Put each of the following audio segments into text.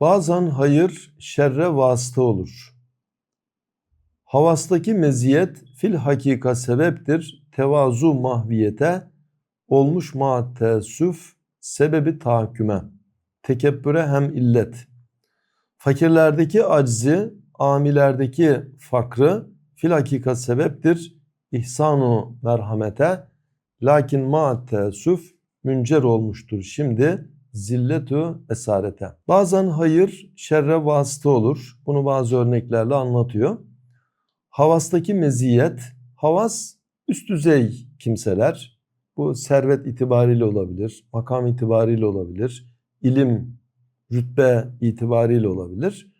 Bazen hayır şerre vasıta olur. Havastaki meziyet fil hakika sebeptir. Tevazu mahviyete olmuş ma teessüf sebebi tahakküme. Tekebbüre hem illet. Fakirlerdeki aczi, amilerdeki fakrı fil hakika sebeptir. İhsanu merhamete lakin ma teessüf müncer olmuştur şimdi zilletü esarete. Bazen hayır şerre vasıta olur. Bunu bazı örneklerle anlatıyor. Havastaki meziyet, havas üst düzey kimseler. Bu servet itibariyle olabilir, makam itibariyle olabilir, ilim, rütbe itibariyle olabilir.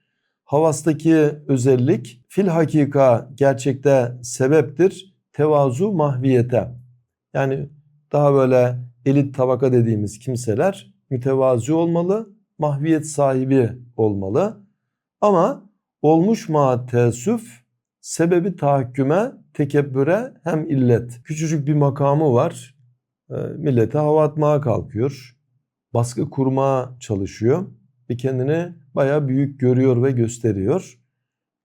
Havastaki özellik fil hakika gerçekte sebeptir tevazu mahviyete. Yani daha böyle elit tabaka dediğimiz kimseler mütevazi olmalı, mahviyet sahibi olmalı. Ama olmuş ma teessüf sebebi tahakküme, tekebbüre hem illet. Küçücük bir makamı var. E, millete hava atmaya kalkıyor. Baskı kurmaya çalışıyor. Ve kendini baya büyük görüyor ve gösteriyor.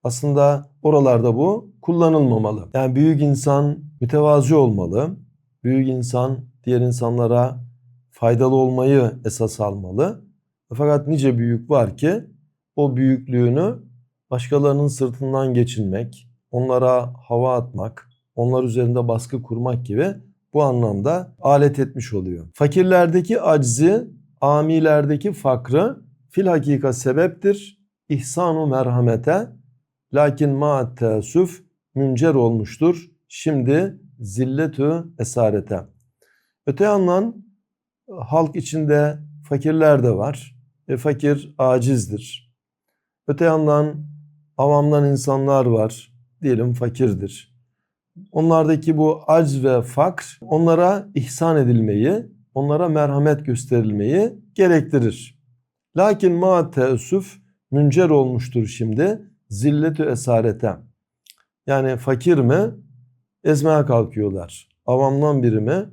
Aslında oralarda bu kullanılmamalı. Yani büyük insan mütevazi olmalı. Büyük insan diğer insanlara faydalı olmayı esas almalı. Fakat nice büyük var ki o büyüklüğünü başkalarının sırtından geçinmek, onlara hava atmak, onlar üzerinde baskı kurmak gibi bu anlamda alet etmiş oluyor. Fakirlerdeki aczi, amilerdeki fakrı fil hakika sebeptir. İhsanu merhamete lakin ma teessüf müncer olmuştur. Şimdi zilletü esarete. Öte yandan halk içinde fakirler de var. E, fakir acizdir. Öte yandan avamdan insanlar var. Diyelim fakirdir. Onlardaki bu acz ve fakr onlara ihsan edilmeyi, onlara merhamet gösterilmeyi gerektirir. Lakin ma teessüf müncer olmuştur şimdi zilletü esarete. Yani fakir mi? Ezmeye kalkıyorlar. Avamdan biri mi?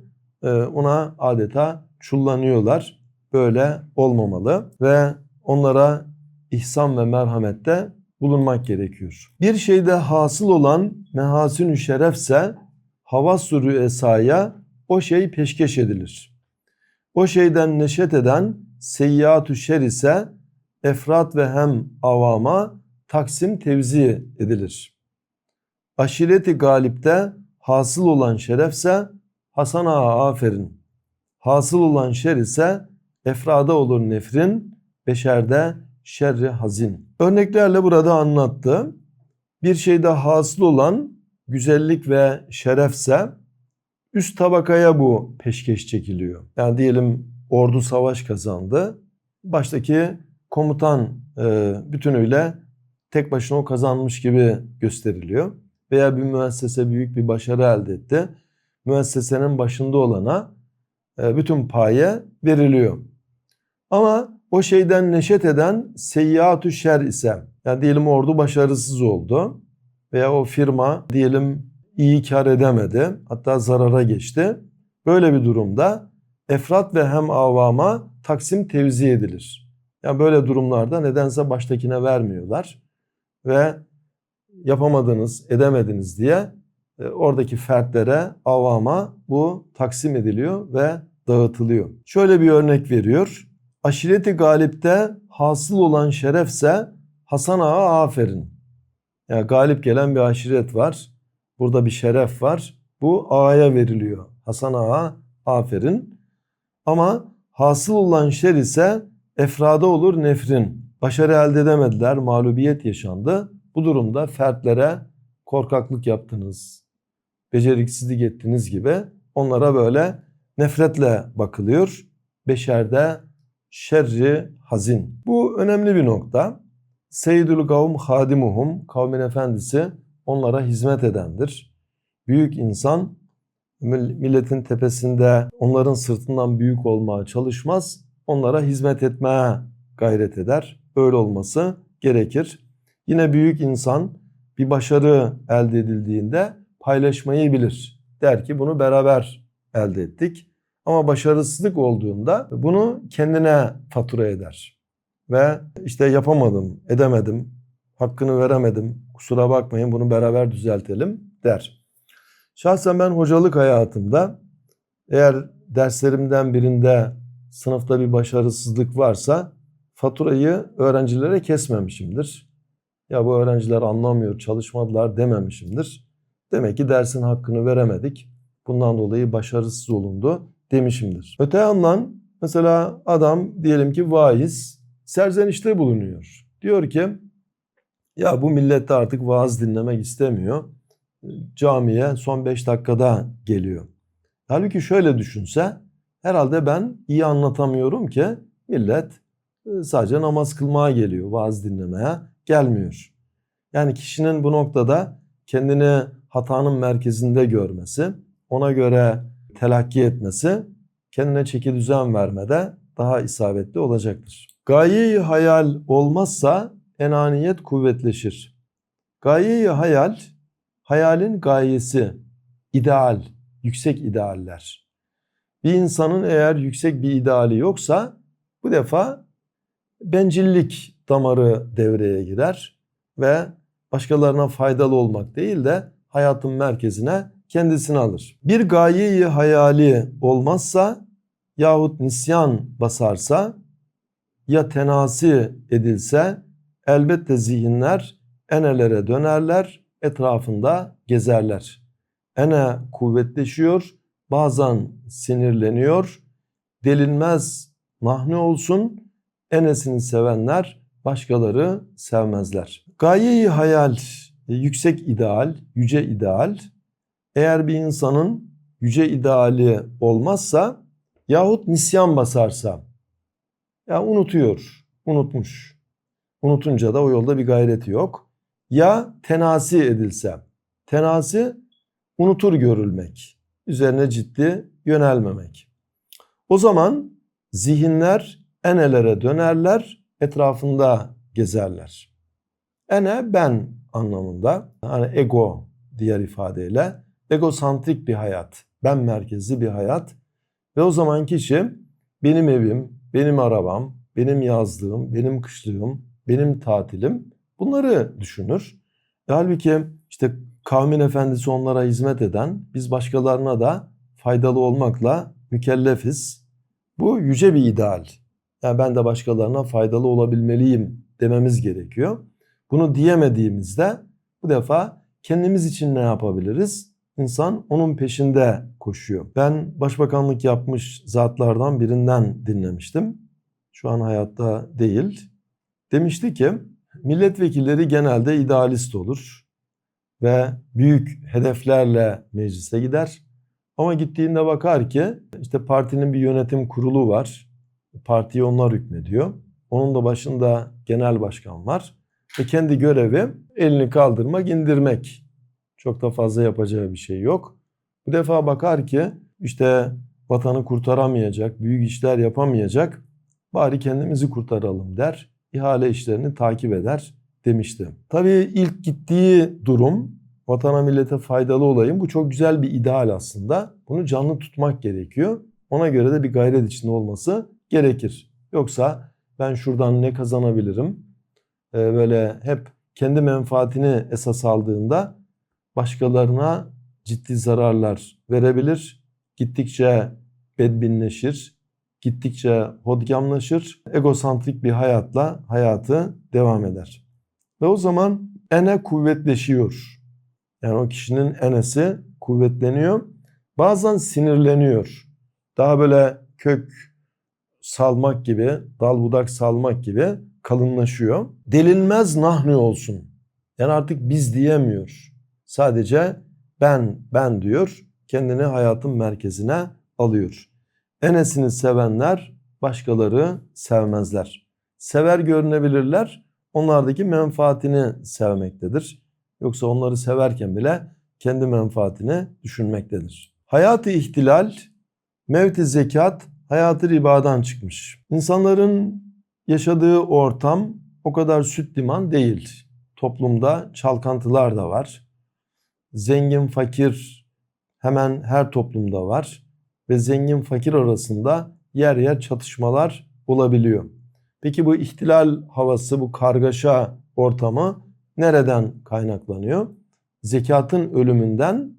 E, ona adeta çullanıyorlar. Böyle olmamalı ve onlara ihsan ve merhamette bulunmak gerekiyor. Bir şeyde hasıl olan mehasinü şerefse havasuru esaya o şey peşkeş edilir. O şeyden neşet eden seyyiatü şer ise efrat ve hem avama taksim tevzi edilir. Aşireti galipte hasıl olan şerefse Hasan Ağa aferin Hasıl olan şer ise efrada olur nefrin, beşerde şerri hazin. Örneklerle burada anlattı. Bir şeyde hasıl olan güzellik ve şerefse üst tabakaya bu peşkeş çekiliyor. Yani diyelim ordu savaş kazandı. Baştaki komutan e, bütünüyle tek başına o kazanmış gibi gösteriliyor. Veya bir müessese büyük bir başarı elde etti. Müessesenin başında olana bütün paye veriliyor. Ama o şeyden neşet eden seyyiatü şer ise yani diyelim ordu başarısız oldu veya o firma diyelim iyi kar edemedi hatta zarara geçti. Böyle bir durumda efrat ve hem avama taksim tevzi edilir. Yani böyle durumlarda nedense baştakine vermiyorlar ve yapamadınız, edemediniz diye e, oradaki fertlere, avama bu taksim ediliyor ve dağıtılıyor. Şöyle bir örnek veriyor. Aşireti galipte hasıl olan şerefse Hasan Ağa aferin. Yani galip gelen bir aşiret var. Burada bir şeref var. Bu ağaya veriliyor. Hasan Ağa aferin. Ama hasıl olan şer ise efrada olur nefrin. Başarı elde edemediler, mağlubiyet yaşandı. Bu durumda fertlere korkaklık yaptınız, beceriksizlik ettiniz gibi onlara böyle nefretle bakılıyor. Beşerde şerri hazin. Bu önemli bir nokta. Seyyidül kavm hadimuhum, kavmin efendisi onlara hizmet edendir. Büyük insan milletin tepesinde onların sırtından büyük olmaya çalışmaz. Onlara hizmet etmeye gayret eder. Öyle olması gerekir. Yine büyük insan bir başarı elde edildiğinde paylaşmayı bilir. Der ki bunu beraber elde ettik. Ama başarısızlık olduğunda bunu kendine fatura eder. ve işte yapamadım, edemedim, hakkını veremedim, kusura bakmayın bunu beraber düzeltelim der. Şahsen ben hocalık hayatımda eğer derslerimden birinde sınıfta bir başarısızlık varsa faturayı öğrencilere kesmemişimdir. Ya bu öğrenciler anlamıyor, çalışmadılar dememişimdir. Demek ki dersin hakkını veremedik. Bundan dolayı başarısız olundu demişimdir. Öte yandan mesela adam diyelim ki vaiz serzenişte bulunuyor. Diyor ki ya bu millet de artık vaaz dinlemek istemiyor. Camiye son 5 dakikada geliyor. Halbuki şöyle düşünse herhalde ben iyi anlatamıyorum ki millet e, sadece namaz kılmaya geliyor, vaaz dinlemeye gelmiyor. Yani kişinin bu noktada kendini hatanın merkezinde görmesi, ona göre telakki etmesi kendine çeki düzen vermede daha isabetli olacaktır. Gayeyi hayal olmazsa enaniyet kuvvetleşir. Gayeyi hayal, hayalin gayesi, ideal, yüksek idealler. Bir insanın eğer yüksek bir ideali yoksa bu defa bencillik damarı devreye girer ve başkalarına faydalı olmak değil de hayatın merkezine kendisini alır. Bir gayeyi hayali olmazsa yahut nisyan basarsa ya tenasi edilse elbette zihinler enelere dönerler, etrafında gezerler. Ene kuvvetleşiyor, bazen sinirleniyor, delinmez nahne olsun, enesini sevenler başkaları sevmezler. Gayeyi hayal, yüksek ideal, yüce ideal. Eğer bir insanın yüce ideali olmazsa yahut nisyan basarsa ya unutuyor, unutmuş. Unutunca da o yolda bir gayreti yok. Ya tenasi edilse. Tenasi unutur görülmek. Üzerine ciddi yönelmemek. O zaman zihinler enelere dönerler, etrafında gezerler. Ene ben anlamında. Hani ego diğer ifadeyle egosantrik bir hayat, ben merkezli bir hayat ve o zaman kişi benim evim, benim arabam, benim yazlığım, benim kışlığım, benim tatilim bunları düşünür. E halbuki işte kavmin efendisi onlara hizmet eden, biz başkalarına da faydalı olmakla mükellefiz. Bu yüce bir ideal. Yani ben de başkalarına faydalı olabilmeliyim dememiz gerekiyor. Bunu diyemediğimizde bu defa kendimiz için ne yapabiliriz? İnsan onun peşinde koşuyor. Ben başbakanlık yapmış zatlardan birinden dinlemiştim. Şu an hayatta değil. Demişti ki milletvekilleri genelde idealist olur ve büyük hedeflerle meclise gider. Ama gittiğinde bakar ki işte partinin bir yönetim kurulu var. Partiye onlar hükmediyor. Onun da başında genel başkan var. Ve kendi görevi elini kaldırmak, indirmek. Çok da fazla yapacağı bir şey yok. Bu defa bakar ki işte vatanı kurtaramayacak, büyük işler yapamayacak. Bari kendimizi kurtaralım der. İhale işlerini takip eder demişti. Tabii ilk gittiği durum vatana millete faydalı olayım. Bu çok güzel bir ideal aslında. Bunu canlı tutmak gerekiyor. Ona göre de bir gayret içinde olması gerekir. Yoksa ben şuradan ne kazanabilirim? Ee, böyle hep kendi menfaatini esas aldığında başkalarına ciddi zararlar verebilir. Gittikçe bedbinleşir, gittikçe hodgamlaşır, egosantrik bir hayatla hayatı devam eder. Ve o zaman ene kuvvetleşiyor. Yani o kişinin enesi kuvvetleniyor. Bazen sinirleniyor. Daha böyle kök salmak gibi, dal budak salmak gibi kalınlaşıyor. Delinmez nahnu olsun. Yani artık biz diyemiyor. Sadece ben, ben diyor. Kendini hayatın merkezine alıyor. Enesini sevenler başkaları sevmezler. Sever görünebilirler. Onlardaki menfaatini sevmektedir. Yoksa onları severken bile kendi menfaatini düşünmektedir. Hayatı ihtilal, mevti zekat, hayatı ribadan çıkmış. İnsanların yaşadığı ortam o kadar süt liman değil. Toplumda çalkantılar da var. Zengin fakir hemen her toplumda var ve zengin fakir arasında yer yer çatışmalar olabiliyor. Peki bu ihtilal havası, bu kargaşa ortamı nereden kaynaklanıyor? Zekatın ölümünden,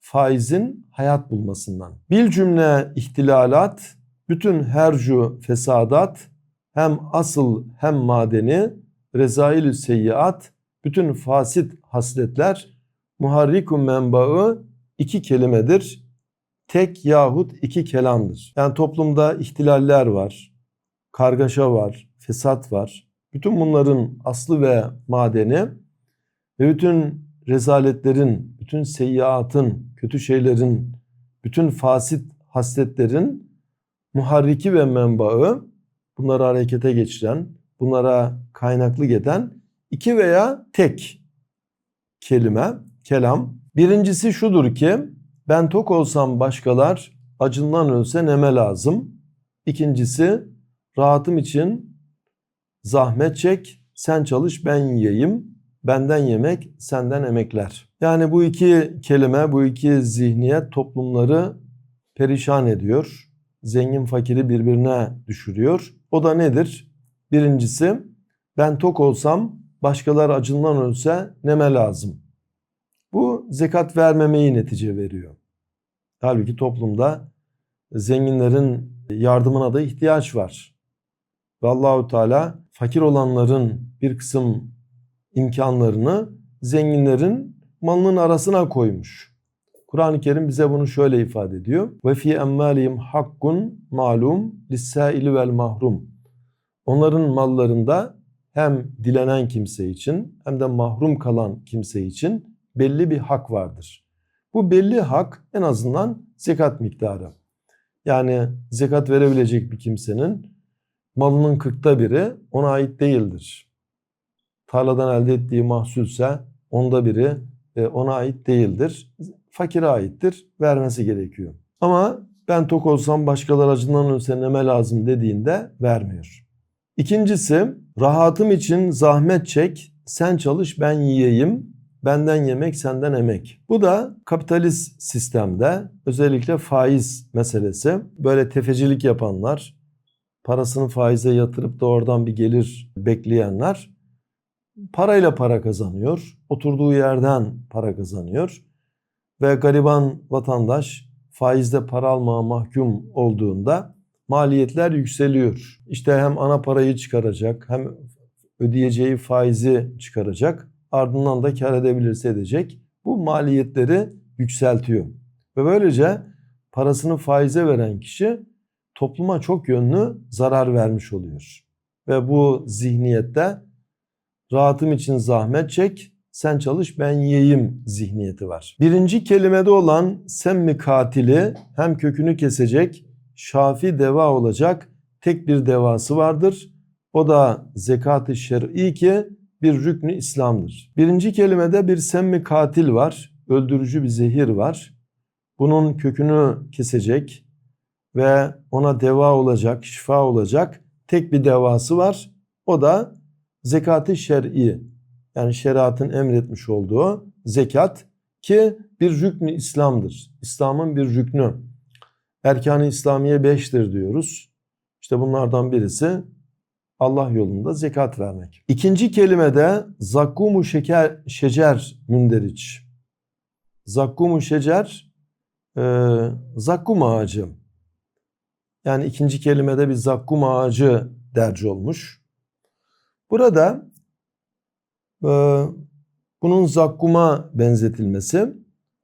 faizin hayat bulmasından. Bil cümle ihtilalat, bütün hercu fesadat, hem asıl hem madeni, rezailü seyyiat, bütün fasit hasletler, muharriku menbaı iki kelimedir. Tek yahut iki kelamdır. Yani toplumda ihtilaller var, kargaşa var, fesat var. Bütün bunların aslı ve madeni ve bütün rezaletlerin, bütün seyyiatın, kötü şeylerin, bütün fasit hasletlerin muharriki ve menbaı bunları harekete geçiren, bunlara kaynaklık eden iki veya tek kelime, kelam. Birincisi şudur ki ben tok olsam başkalar acından ölse neme lazım. İkincisi rahatım için zahmet çek, sen çalış ben yiyeyim. Benden yemek, senden emekler. Yani bu iki kelime, bu iki zihniyet toplumları perişan ediyor. Zengin fakiri birbirine düşürüyor. O da nedir? Birincisi ben tok olsam başkalar acından ölse neme lazım. Bu zekat vermemeyi netice veriyor. Halbuki toplumda zenginlerin yardımına da ihtiyaç var. Ve Allahu Teala fakir olanların bir kısım imkanlarını zenginlerin malının arasına koymuş. Kur'an-ı Kerim bize bunu şöyle ifade ediyor. Ve fi emmalihim hakkun malum lis-saili vel mahrum. Onların mallarında hem dilenen kimse için hem de mahrum kalan kimse için belli bir hak vardır. Bu belli hak en azından zekat miktarı. Yani zekat verebilecek bir kimsenin malının kırkta biri ona ait değildir. Tarladan elde ettiği mahsulse onda biri e, ona ait değildir. Fakire aittir. Vermesi gerekiyor. Ama ben tok olsam başkaları acından ölse neme lazım dediğinde vermiyor. İkincisi rahatım için zahmet çek, sen çalış ben yiyeyim, benden yemek senden emek. Bu da kapitalist sistemde özellikle faiz meselesi. Böyle tefecilik yapanlar, parasını faize yatırıp da oradan bir gelir bekleyenler parayla para kazanıyor. Oturduğu yerden para kazanıyor. Ve gariban vatandaş faizde para almaya mahkum olduğunda maliyetler yükseliyor. İşte hem ana parayı çıkaracak hem ödeyeceği faizi çıkaracak. Ardından da kar edebilirse edecek. Bu maliyetleri yükseltiyor. Ve böylece parasını faize veren kişi topluma çok yönlü zarar vermiş oluyor. Ve bu zihniyette rahatım için zahmet çek, sen çalış ben yiyeyim zihniyeti var. Birinci kelimede olan semmi katili hem kökünü kesecek, şafi deva olacak tek bir devası vardır. O da zekat-ı şer'i ki bir rüknü İslam'dır. Birinci kelimede bir semmi katil var, öldürücü bir zehir var. Bunun kökünü kesecek ve ona deva olacak, şifa olacak tek bir devası var. O da zekat-ı şer'i yani şeriatın emretmiş olduğu zekat ki bir rüknü İslam'dır. İslam'ın bir rüknü. Erkan-ı İslamiye beştir diyoruz. İşte bunlardan birisi Allah yolunda zekat vermek. İkinci kelimede zakkumu şeker şecer münderiç. Zakkumu şecer e, zakkum ağacı. Yani ikinci kelimede bir zakkum ağacı derci olmuş. Burada bunun zakkuma benzetilmesi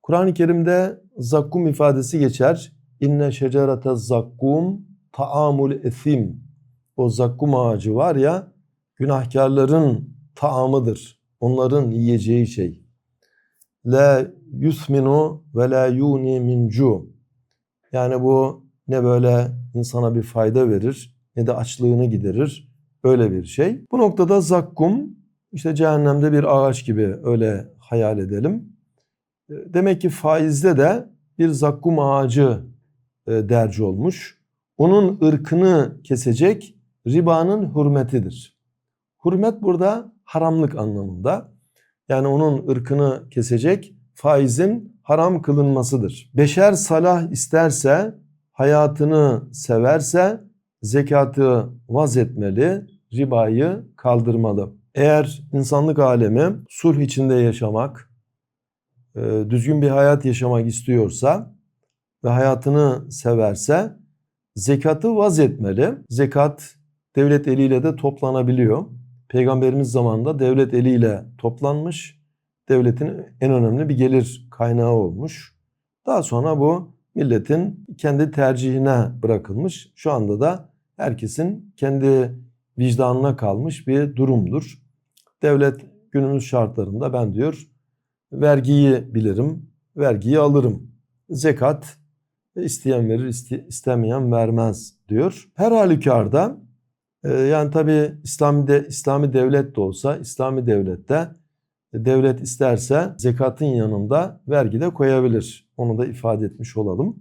Kur'an-ı Kerim'de zakkum ifadesi geçer. İnne şecerete zakkum taamul esim. O zakkum ağacı var ya günahkarların taamıdır. Onların yiyeceği şey. La yusminu ve la yuni min cu. Yani bu ne böyle insana bir fayda verir ne de açlığını giderir. Öyle bir şey. Bu noktada zakkum işte cehennemde bir ağaç gibi öyle hayal edelim. Demek ki faizde de bir zakkum ağacı e, derci olmuş. Onun ırkını kesecek ribanın hürmetidir. Hürmet burada haramlık anlamında. Yani onun ırkını kesecek faizin haram kılınmasıdır. Beşer salah isterse, hayatını severse zekatı vaz etmeli, ribayı kaldırmalı. Eğer insanlık alemi sulh içinde yaşamak, e, düzgün bir hayat yaşamak istiyorsa ve hayatını severse zekatı vaz etmeli. Zekat devlet eliyle de toplanabiliyor. Peygamberimiz zamanında devlet eliyle toplanmış, devletin en önemli bir gelir kaynağı olmuş. Daha sonra bu milletin kendi tercihine bırakılmış. Şu anda da herkesin kendi vicdanına kalmış bir durumdur. Devlet günümüz şartlarında ben diyor vergiyi bilirim, vergiyi alırım. Zekat isteyen verir, istemeyen vermez diyor. Her halükarda e, yani tabi İslami, de, İslami devlet de olsa İslami devlette devlet isterse zekatın yanında vergi de koyabilir. Onu da ifade etmiş olalım.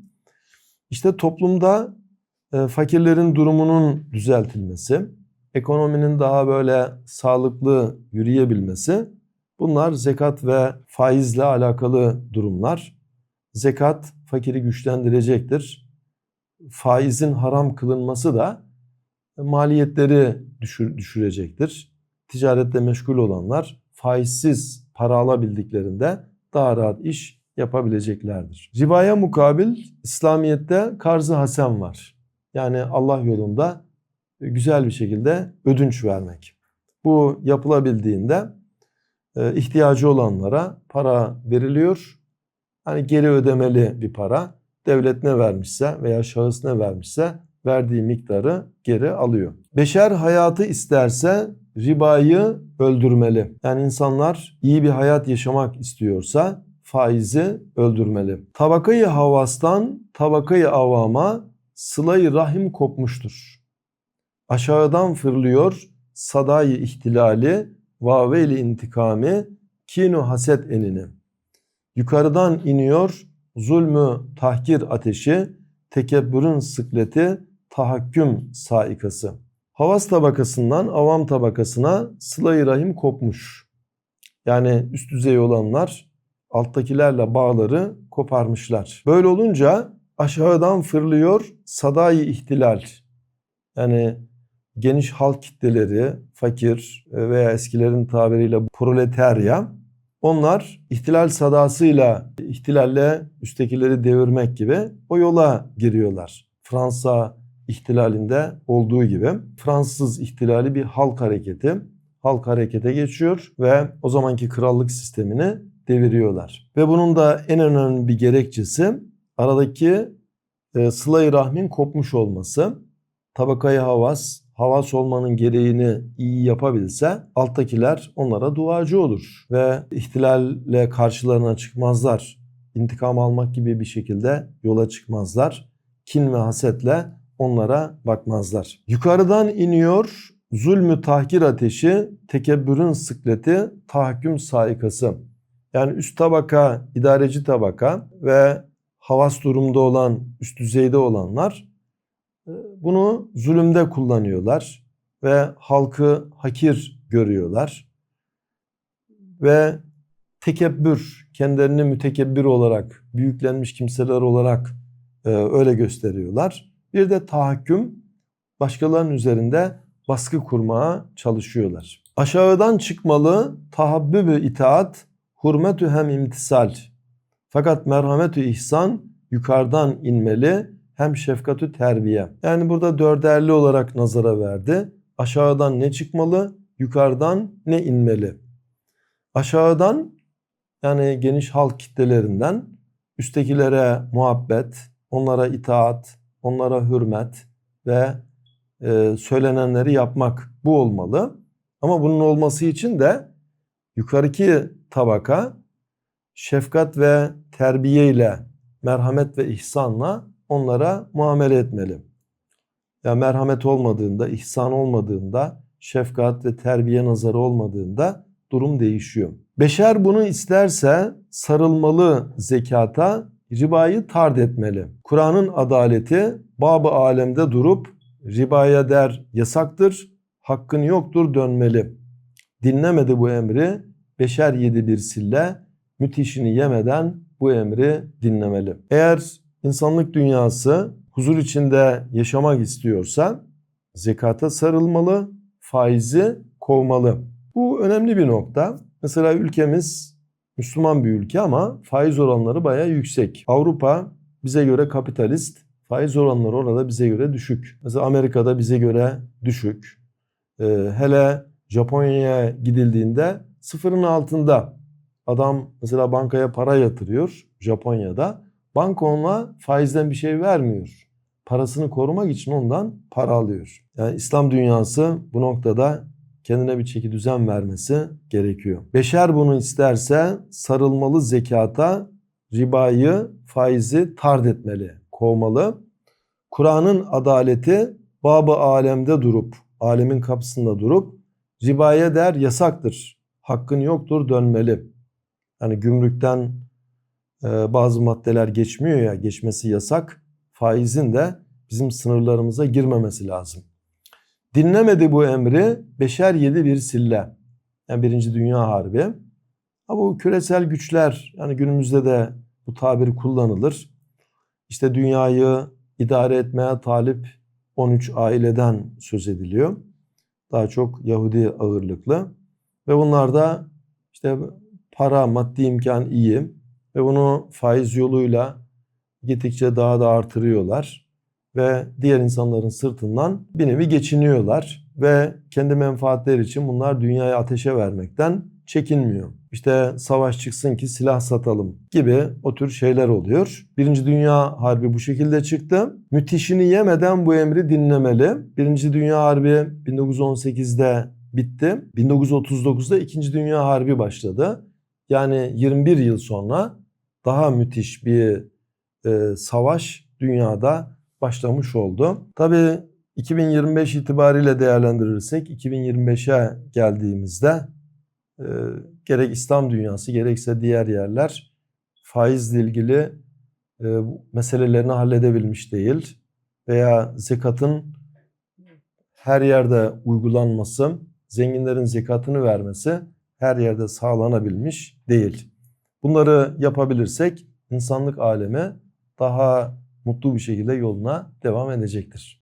İşte toplumda e, fakirlerin durumunun düzeltilmesi, ekonominin daha böyle sağlıklı yürüyebilmesi bunlar zekat ve faizle alakalı durumlar. Zekat fakiri güçlendirecektir. Faizin haram kılınması da maliyetleri düşür, düşürecektir. Ticaretle meşgul olanlar faizsiz para alabildiklerinde daha rahat iş yapabileceklerdir. Ribaya mukabil İslamiyet'te karzı hasen var. Yani Allah yolunda güzel bir şekilde ödünç vermek. Bu yapılabildiğinde e, ihtiyacı olanlara para veriliyor. Hani geri ödemeli bir para. Devlet ne vermişse veya şahıs ne vermişse verdiği miktarı geri alıyor. Beşer hayatı isterse ribayı öldürmeli. Yani insanlar iyi bir hayat yaşamak istiyorsa faizi öldürmeli. Tabakayı havastan tabakayı avama sılayı rahim kopmuştur. Aşağıdan fırlıyor sadayı ihtilali vaveyli intikami kinu haset enini. Yukarıdan iniyor zulmü tahkir ateşi, tekebbürün sıkleti, tahakküm saikası. Havas tabakasından avam tabakasına sıla rahim kopmuş. Yani üst düzey olanlar alttakilerle bağları koparmışlar. Böyle olunca aşağıdan fırlıyor sadayı ihtilal. Yani geniş halk kitleleri, fakir veya eskilerin tabiriyle proletarya onlar ihtilal sadasıyla ihtilalle üsttekileri devirmek gibi o yola giriyorlar. Fransa ihtilalinde olduğu gibi Fransız ihtilali bir halk hareketi. Halk harekete geçiyor ve o zamanki krallık sistemini deviriyorlar. Ve bunun da en önemli bir gerekçesi aradaki e, sıla rahmin kopmuş olması. Tabakayı havas, havas olmanın gereğini iyi yapabilse alttakiler onlara duacı olur. Ve ihtilalle karşılarına çıkmazlar. İntikam almak gibi bir şekilde yola çıkmazlar. Kin ve hasetle onlara bakmazlar. Yukarıdan iniyor zulmü tahkir ateşi, tekebbürün sıkleti, tahakküm saikası. Yani üst tabaka, idareci tabaka ve havas durumda olan, üst düzeyde olanlar bunu zulümde kullanıyorlar ve halkı hakir görüyorlar. Ve tekebbür, kendilerini mütekebbir olarak, büyüklenmiş kimseler olarak e, öyle gösteriyorlar. Bir de tahakküm, başkalarının üzerinde baskı kurmaya çalışıyorlar. Aşağıdan çıkmalı tahabbübü itaat, hurmetü hem imtisal. Fakat merhametü ihsan yukarıdan inmeli hem şefkatü terbiye. Yani burada dörderli olarak nazara verdi. Aşağıdan ne çıkmalı, yukarıdan ne inmeli. Aşağıdan yani geniş halk kitlelerinden üsttekilere muhabbet, onlara itaat, onlara hürmet ve e, söylenenleri yapmak bu olmalı. Ama bunun olması için de yukarıki tabaka şefkat ve terbiye ile merhamet ve ihsanla onlara muamele etmeli. Ya yani merhamet olmadığında, ihsan olmadığında, şefkat ve terbiye nazarı olmadığında durum değişiyor. Beşer bunu isterse sarılmalı zekata, ribayı tard etmeli. Kur'an'ın adaleti babı alemde durup ribaya der yasaktır, hakkın yoktur dönmeli. Dinlemedi bu emri, beşer yedi bir sille, müthişini yemeden bu emri dinlemeli. Eğer insanlık dünyası huzur içinde yaşamak istiyorsa zekata sarılmalı, faizi kovmalı. Bu önemli bir nokta. Mesela ülkemiz Müslüman bir ülke ama faiz oranları bayağı yüksek. Avrupa bize göre kapitalist, faiz oranları orada bize göre düşük. Mesela Amerika'da bize göre düşük. Ee, hele Japonya'ya gidildiğinde sıfırın altında adam mesela bankaya para yatırıyor Japonya'da. Banka ona faizden bir şey vermiyor. Parasını korumak için ondan para alıyor. Yani İslam dünyası bu noktada kendine bir çeki düzen vermesi gerekiyor. Beşer bunu isterse sarılmalı zekata, ribayı, faizi tard etmeli, kovmalı. Kur'an'ın adaleti babı alemde durup, alemin kapısında durup ribaya der yasaktır. Hakkın yoktur dönmeli. Yani gümrükten bazı maddeler geçmiyor ya geçmesi yasak. Faizin de bizim sınırlarımıza girmemesi lazım. Dinlemedi bu emri beşer yedi bir sille. Yani Birinci Dünya Harbi. Ha bu küresel güçler yani günümüzde de bu tabir kullanılır. İşte dünyayı idare etmeye talip 13 aileden söz ediliyor. Daha çok Yahudi ağırlıklı. Ve bunlar da işte para, maddi imkan iyi ve bunu faiz yoluyla gittikçe daha da artırıyorlar ve diğer insanların sırtından bir nevi geçiniyorlar ve kendi menfaatleri için bunlar dünyayı ateşe vermekten çekinmiyor. İşte savaş çıksın ki silah satalım gibi o tür şeyler oluyor. Birinci Dünya Harbi bu şekilde çıktı. Müthişini yemeden bu emri dinlemeli. Birinci Dünya Harbi 1918'de bitti. 1939'da İkinci Dünya Harbi başladı. Yani 21 yıl sonra daha müthiş bir e, savaş dünyada başlamış oldu. Tabii 2025 itibariyle değerlendirirsek 2025'e geldiğimizde e, gerek İslam dünyası gerekse diğer yerler faizle ilgili e, meselelerini halledebilmiş değil veya zekatın her yerde uygulanması, zenginlerin zekatını vermesi her yerde sağlanabilmiş değil. Bunları yapabilirsek insanlık alemi daha mutlu bir şekilde yoluna devam edecektir.